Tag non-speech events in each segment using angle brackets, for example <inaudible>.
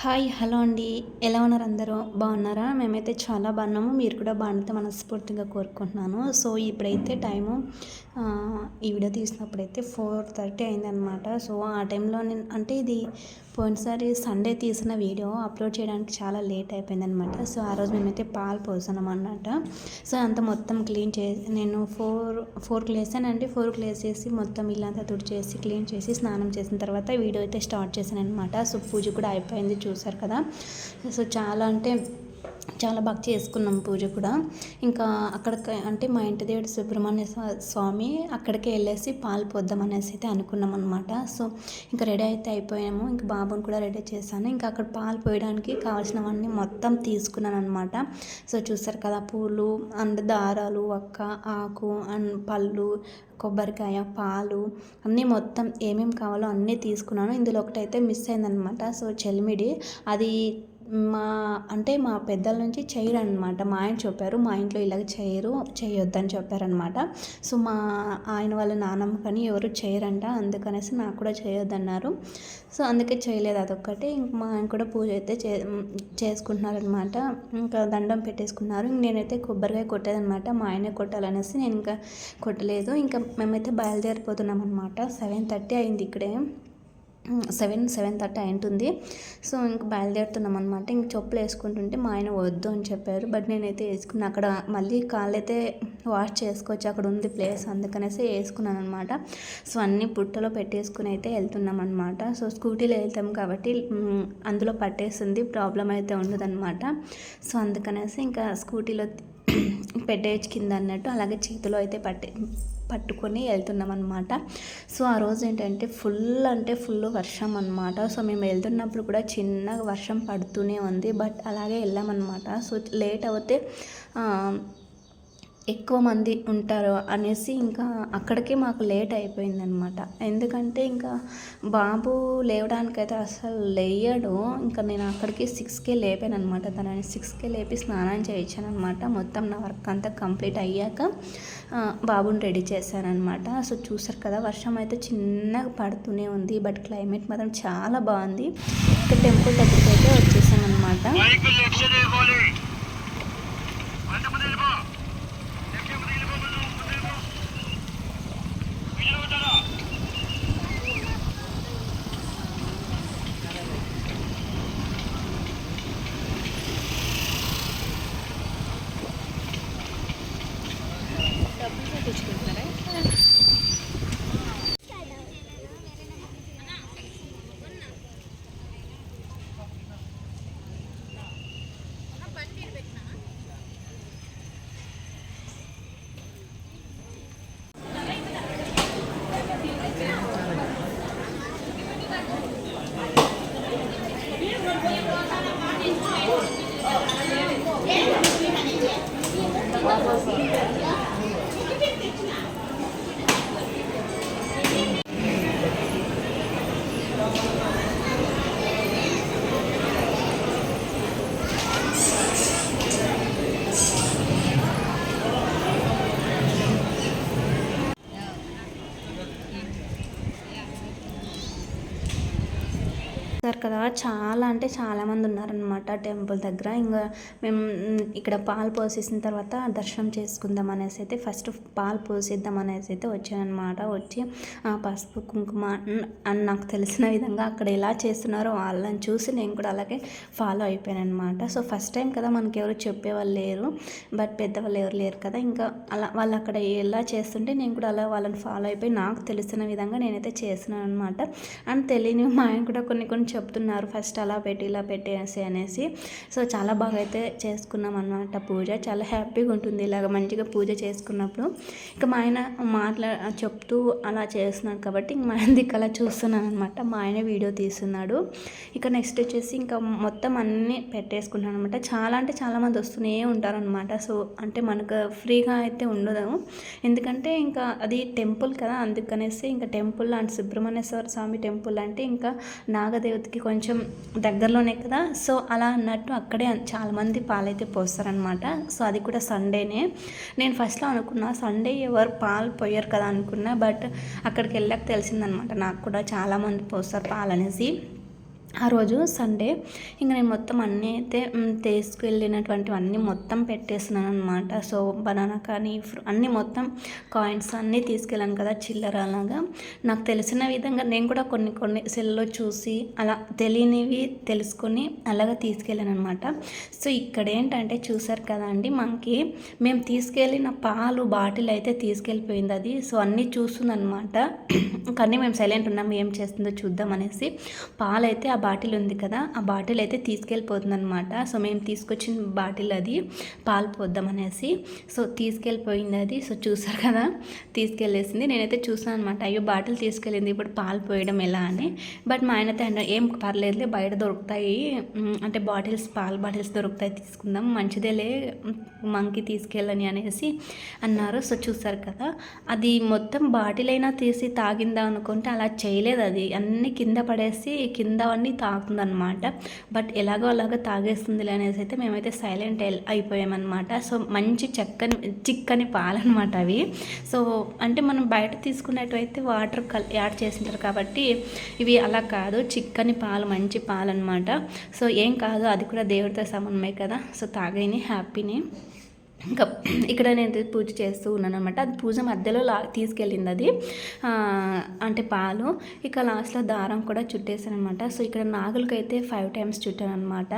Hi hello అండి. ఎలా ఉన్నారు అందరూ? బాగున్నారా? మేమైతే చాలా బాగున్నాము. మీరు కూడా బాగుంటే మనస్ఫూర్తిగా కోరుకుంటున్నాను. సో ఇప్పుడైతే టైము ఈ వీడియో తీసినప్పుడైతే ఫోర్ థర్టీ అయిందనమాట సో ఆ టైంలో నేను అంటే ఇది పోయినసారి సండే తీసిన వీడియో అప్లోడ్ చేయడానికి చాలా లేట్ అయిపోయిందనమాట సో ఆ రోజు మేమైతే పాలు పోసాం అన్నమాట సో అంత మొత్తం క్లీన్ చేసి నేను ఫోర్ ఫోర్కి లేసానండి. ఫోర్కి లేసేసి మొత్తం ఇల్లంతా తుడిచేసి క్లీన్ చేసి స్నానం చేసిన తర్వాత వీడియో అయితే స్టార్ట్ చేశాను అనమాట సో పూజ కూడా అయిపోయింది చూసారు కదా. సో చాలా అంటే చాలా బాగా చేసుకున్నాం పూజ కూడా. ఇంకా అక్కడ అంటే మా ఇంటి దేవుడు సుబ్రహ్మణ్య స్వామి అక్కడికి వెళ్ళేసి పాలు పొద్దాం అనేసి అయితే అనుకున్నాం అనమాట సో ఇంకా రెడీ అయితే అయిపోయాము. ఇంకా బాబుని కూడా రెడీ చేశాను. ఇంకా అక్కడ పాలు పోయడానికి కావాల్సినవన్నీ మొత్తం తీసుకున్నాను అనమాట సో చూసారు కదా పూలు అండ్ దారాలు ఒక్క ఆకు అండ్ పళ్ళు కొబ్బరికాయ పాలు అన్నీ మొత్తం ఏమేమి కావాలో అన్నీ తీసుకున్నాను. ఇందులో ఒకటైతే మిస్ అయిందనమాట సో చెలిమిడి అది మా అంటే మా పెద్దల నుంచి చేయరు అనమాట మా ఆయన చెప్పారు మా ఇంట్లో ఇలాగ చేయరు చేయొద్దని చెప్పారనమాట సో మా ఆయన వాళ్ళ నానమ్మ కానీ ఎవరు చేయరంట అందుకనేసి నాకు కూడా చేయొద్దన్నారు. సో అందుకే చేయలేదు అదొక్కటి. ఇంక మా ఆయన కూడా పూజ అయితే చే చేసుకుంటున్నారనమాట ఇంకా దండం పెట్టేసుకున్నారు. ఇంక నేనైతే కొబ్బరికాయ కొట్టేదనమాట మా ఆయనే కొట్టాలనేసి నేను ఇంకా కొట్టలేదు. ఇంకా మేమైతే బయలుదేరిపోతున్నాం అనమాట సెవెన్ థర్టీ అయింది ఇక్కడే. సెవెన్ సెవెన్ థర్టీ అయింటుంది. సో ఇంక బయలుదేరుతున్నాం అనమాట ఇంక చెప్పులు వేసుకుంటుంటే మా ఆయన వద్దు అని చెప్పారు. బట్ నేనైతే వేసుకున్నా. అక్కడ మళ్ళీ కాళ్ళు అయితే వాష్ చేసుకోవచ్చు అక్కడ ఉంది ప్లేస్. అందుకనేసి వేసుకున్నాను అనమాట సో అన్ని పుట్టలో పెట్టేసుకుని అయితే వెళ్తున్నాం అనమాట సో స్కూటీలో వెళ్తాం కాబట్టి అందులో పట్టేస్తుంది ప్రాబ్లం అయితే ఉండదన్నమాట. సో అందుకనేసి ఇంకా స్కూటీలో <clears throat> పెట్టేయచ్చు కింద అన్నట్టు. అలాగే చేతిలో అయితే పట్టే పట్టుకొని వెళ్తున్నాం అనమాట సో ఆ రోజు ఏంటంటే ఫుల్ అంటే ఫుల్ వర్షం అనమాట సో మేము వెళ్తున్నప్పుడు కూడా చిన్నగా వర్షం పడుతూనే ఉంది. బట్ అలాగే వెళ్ళామన్నమాట. సో లేట్ అవుతే ఎక్కువ మంది ఉంటారు అనేసి ఇంకా అక్కడికే మాకు లేట్ అయిపోయిందనమాట. ఎందుకంటే ఇంకా బాబు లేవడానికైతే అసలు లేయడు. ఇంకా నేను అక్కడికి సిక్స్కే లేపాను అనమాట తనని సిక్స్కే లేపి స్నానం చేయించాను అనమాట మొత్తం నా వర్క్ అంతా కంప్లీట్ అయ్యాక బాబుని రెడీ చేశానమాట సో చూసారు కదా వర్షం అయితే చిన్నగా పడుతూనే ఉంది. బట్ క్లైమేట్ మాత్రం చాలా బాగుంది. ఇంకా టెంపుల్ దగ్గరికి అయితే వచ్చేసాను అనమాట చూస్తారు కదా చాలా అంటే చాలామంది ఉన్నారనమాట టెంపుల్ దగ్గర. ఇంకా మేము ఇక్కడ పాలు పోసేసిన తర్వాత దర్శనం చేసుకుందాం అనేసి అయితే ఫస్ట్ పాలు పోసేద్దాం అనేసి అయితే వచ్చానమాట వచ్చి పసుపు కుంకుమ అని నాకు తెలిసిన విధంగా అక్కడ ఎలా చేస్తున్నారో వాళ్ళని చూసి నేను కూడా అలాగే ఫాలో అయిపోయాను అనమాట సో ఫస్ట్ టైం కదా మనకి ఎవరు చెప్పేవాళ్ళు లేరు బట్ పెద్దవాళ్ళు ఎవరు లేరు కదా. ఇంకా అలా వాళ్ళు అక్కడ ఎలా చేస్తుంటే నేను కూడా అలా వాళ్ళని ఫాలో అయిపోయి నాకు తెలిసిన విధంగా నేనైతే చేస్తున్నాను అనమాట అండ్ తెలియని మా ఆయన కూడా కొన్ని కొన్ని చెప్తున్నారు ఫస్ట్ అలా పెట్టి ఇలా పెట్టేసి అనేసి సో చాలా బాగా అయితే చేసుకున్నాం అనమాట పూజ. చాలా హ్యాపీగా ఉంటుంది ఇలాగ మంచిగా పూజ చేసుకున్నప్పుడు. ఇంకా మా ఆయన మాట్లా చెప్తూ అలా చేస్తున్నాడు కాబట్టి మా ఆయన దిక్కు అలా చూస్తున్నాను అనమాట మా ఆయన వీడియో తీస్తున్నాడు. ఇక నెక్స్ట్ వచ్చేసి ఇంకా మొత్తం అన్నీ పెట్టేసుకున్నాను అనమాట చాలా అంటే చాలామంది వస్తూనే ఉంటారనమాట సో అంటే మనకు ఫ్రీగా అయితే ఉండదు. ఎందుకంటే ఇంకా అది టెంపుల్ కదా అందుకనేసి ఇంకా temple and Subrahmanyeswara Swamy temple అంటే ఇంకా నాగదేవతకి తిరుపతికి కొంచెం దగ్గరలోనే కదా. సో అలా అన్నట్టు అక్కడే చాలామంది పాలైతే పోస్తారనమాట సో అది కూడా సండేనే. నేను ఫస్ట్లో అనుకున్నా సండే ఎవరు పాలు పోయారు కదా అనుకున్నా బట్ అక్కడికి వెళ్ళాక తెలిసిందనమాట నాకు కూడా చాలామంది పోస్తారు పాలు అనేసి ఆ రోజు సండే ఇంకా నేను మొత్తం అన్నీ అయితే తీసుకువెళ్ళినటువంటివన్నీ మొత్తం పెట్టేసినాను అనమాట సో బనానా కానీ ఫ్రూ అన్నీ మొత్తం కాయిన్స్ అన్నీ తీసుకెళ్ళాను కదా చిల్లర అలాగా నాకు తెలిసిన విధంగా నేను కూడా కొన్ని కొన్ని సెల్లో చూసి అలా తెలియనివి తెలుసుకొని అలాగా తీసుకెళ్ళాను అనమాట సో ఇక్కడ ఏంటంటే చూసారు కదా అండి మనకి మేము తీసుకెళ్ళిన పాలు బాటిల్ అయితే తీసుకెళ్ళిపోయింది అది. సో అన్నీ చూస్తుందన్నమాట. <clears throat> కానీ మేము సైలెంట్ ఉన్నాము ఏం చేస్తుందో చూద్దాం అనేసి. పాలు అయితే బాటిల్ ఉంది కదా ఆ బాటిల్ అయితే తీసుకెళ్ళిపోతుంది అనమాట సో మేము తీసుకొచ్చిన బాటిల్ అది పాలు పోద్దాం అనేసి సో తీసుకెళ్ళిపోయింది అది సో చూసారు కదా తీసుకెళ్ళేసింది. నేనైతే చూసాను అనమాట అయ్యో బాటిల్ తీసుకెళ్ళింది ఇప్పుడు పాలు పోయడం ఎలా అని. బట్ మా ఆయన అయితే ఏం పర్లేదులే బయట దొరుకుతాయి. అంటే బాటిల్స్ పాల బాటిల్స్ దొరుకుతాయి తీసుకుందాం. మంచిదేలే మంకి తీసుకెళ్ళని అనేసి అన్నారు. సో చూసారు కదా అది మొత్తం బాటిల్ అయినా తీసి తాగిందా అనుకుంటే అలా చేయలేదు అది. అన్ని కింద పడేసి కింద అన్నీ తాగుతుందన్నమాట బట్ ఎలాగో అలాగో తాగేస్తుంది అనేసి అయితే మేమైతే సైలెంట్ అయిపోయామన్నమాట. సో మంచి చక్కని చిక్కని పాలన్నమాట అవి. సో అంటే మనం బయట తీసుకునేటైతే వాటర్ కల్ యాడ్ చేసింటారు కాబట్టి ఇవి అలా కాదు. చిక్కని పాలు మంచి పాలు అనమాట సో ఏం కాదు. అది కూడా దేవుడితో సమానమే కదా. సో తాగైని హ్యాపీని. ఇంకా ఇక్కడ నేను పూజ చేస్తూ ఉన్నాను అనమాట అది పూజ మధ్యలో లా తీసుకెళ్ళింది అది. అంటే పాలు. ఇక లాస్ట్లో దారం కూడా చుట్టేసాను అనమాట సో ఇక్కడ నాగులకైతే ఫైవ్ టైమ్స్ చుట్టాను అనమాట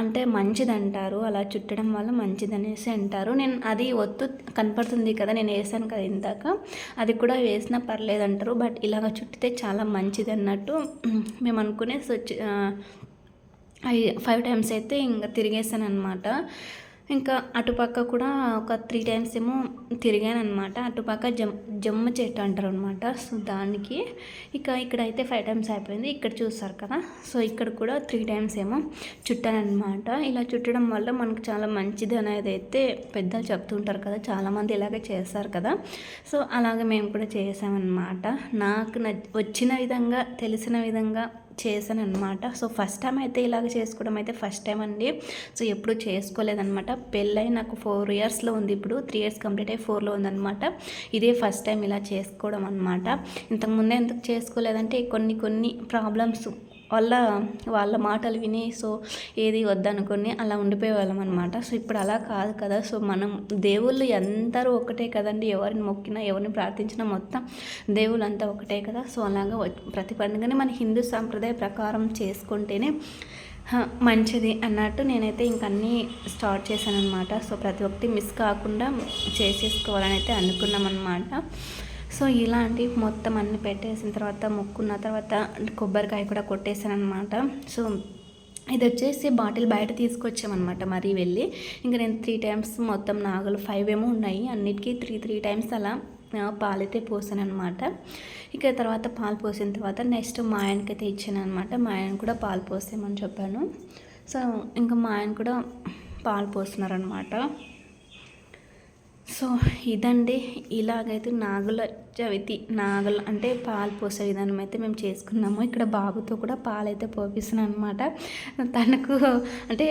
అంటే మంచిది అంటారు అలా చుట్టడం వల్ల మంచిది అనేసి అంటారు. నేను అది ఒత్తు కనపడుతుంది కదా నేను వేసాను కదా ఇందాక. అది కూడా వేసినా పర్లేదు అంటారు బట్ ఇలాగ చుట్టితే చాలా మంచిది అన్నట్టు మేము అనుకునే సో ఫైవ్ టైమ్స్ అయితే ఇంకా తిరిగేసాను అనమాట ఇంకా అటుపక్క కూడా ఒక త్రీ టైమ్స్ ఏమో తిరిగాను అనమాట అటుపక్క జమ్ జమ్మ చెట్టు అంటారు అనమాట సో దానికి ఇక ఇక్కడైతే ఫైవ్ టైమ్స్ అయిపోయింది. ఇక్కడ చూస్తారు కదా. సో ఇక్కడ కూడా త్రీ టైమ్స్ ఏమో చుట్టానమాట ఇలా చుట్టడం వల్ల మనకు చాలా మంచిది అనేది అయితే పెద్దలు చెప్తుంటారు కదా. చాలామంది ఇలాగే చేస్తారు కదా. సో అలాగే మేము కూడా చేసామన్నమాట. నాకు నచ్ వచ్చిన విధంగా తెలిసిన విధంగా చేశాను అనమాట సో ఫస్ట్ టైం అయితే ఇలాగ చేసుకోవడం అయితే ఫస్ట్ టైం అండి. సో ఎప్పుడు చేసుకోలేదనమాట పెళ్ళై నాకు ఫోర్ ఇయర్స్లో ఉంది ఇప్పుడు. త్రీ ఇయర్స్ కంప్లీట్ అయ్యి ఫోర్లో ఉందనమాట ఇదే ఫస్ట్ టైం ఇలా చేసుకోవడం అనమాట ఇంతకుముందే ఎందుకు చేసుకోలేదంటే కొన్ని కొన్ని ప్రాబ్లమ్స్ వాళ్ళ వాళ్ళ మాటలు విని సో ఏది వద్దనుకుని అలా ఉండిపోయే వాళ్ళం అనమాట సో ఇప్పుడు అలా కాదు కదా. సో మనం దేవుళ్ళు అందరూ ఒకటే కదండి. ఎవరిని మొక్కినా ఎవరిని ప్రార్థించినా మొత్తం దేవుళ్ళు అంతా ఒకటే కదా. సో అలాగా ప్రతి పండుగని మన హిందూ సాంప్రదాయ ప్రకారం చేసుకుంటేనే హ, మంచిది అన్నట్టు నేనైతే ఇంక అన్నీ స్టార్ట్ చేశాను అనమాట సో ప్రతి ఒక్కటి మిస్ కాకుండా చేసేసుకోవాలని అయితే అనుకున్నాం అనమాట సో ఇలాంటి మొత్తం అన్ని పెట్టేసిన తర్వాత ముక్కున్న తర్వాత కొబ్బరికాయ కూడా కొట్టేసాను అనమాట సో ఇది వచ్చేసి బాటిల్ బయట తీసుకొచ్చామన్నమాట మరీ వెళ్ళి. ఇంకా నేను త్రీ టైమ్స్ మొత్తం నాగలు ఫైవ్ ఏమో ఉన్నాయి. అన్నిటికీ త్రీ త్రీ టైమ్స్ అలా పాలైతే పోసాను అనమాట ఇక తర్వాత పాలు పోసిన తర్వాత నెక్స్ట్ మా ఆయనకైతే ఇచ్చాను అనమాట మా ఆయన కూడా పాలు పోసేయమని చెప్పాను. సో ఇంకా మా ఆయన కూడా పాలు పోస్తున్నారనమాట సో ఇదండి. ఇలాగైతే నాగుల చవితి నాగులు అంటే పాలు పోసే విధానం అయితే మేము చేసుకున్నాము. ఇక్కడ బాబుతో కూడా పాలు అయితే పోపిస్తున్నాను అనమాట తనకు అంటే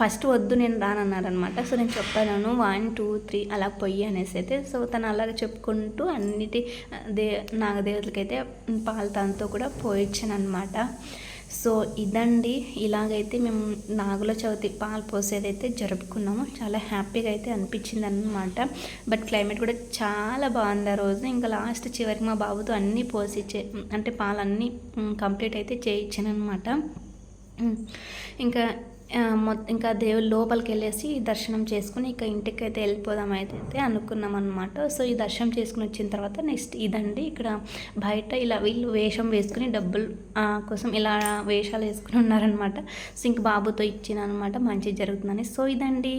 ఫస్ట్ వద్దు నేను రానన్నారనమాట సో నేను చెప్పాను వన్ టూ త్రీ అలా పొయ్యి అనేసి అయితే. సో తను అలాగ చెప్పుకుంటూ అన్నిటి దే నాగదేవతలకైతే పాలు తనతో కూడా పోయించాను అనమాట సో ఇదండి. ఇలాగైతే మేము నాగుల చవితి పాలు పోసేదైతే జరుపుకున్నాము. చాలా హ్యాపీగా అయితే అనిపించింది అనమాట బట్ క్లైమేట్ కూడా చాలా బాగుంది ఆ రోజు. ఇంకా లాస్ట్ చివరికి మా బాబుతో అన్నీ పోసి అంటే పాలన్నీ కంప్లీట్ అయితే చేయించాను అనమాట ఇంకా ఇంకా దేవుడు లోపలికి వెళ్ళేసి దర్శనం చేసుకుని ఇక ఇంటికి అయితే వెళ్ళిపోదాం అయితే అనుకున్నాం అనమాట సో ఈ దర్శనం చేసుకుని వచ్చిన తర్వాత నెక్స్ట్ ఇదండి. ఇక్కడ బయట ఇలా వీళ్ళు వేషం వేసుకుని డబ్బులు కోసం ఇలా వేషాలు వేసుకుని ఉన్నారనమాట సో ఇంక బాబుతో ఇచ్చిన అనమాట మంచి జరుగుతుందని. సో ఇదండి.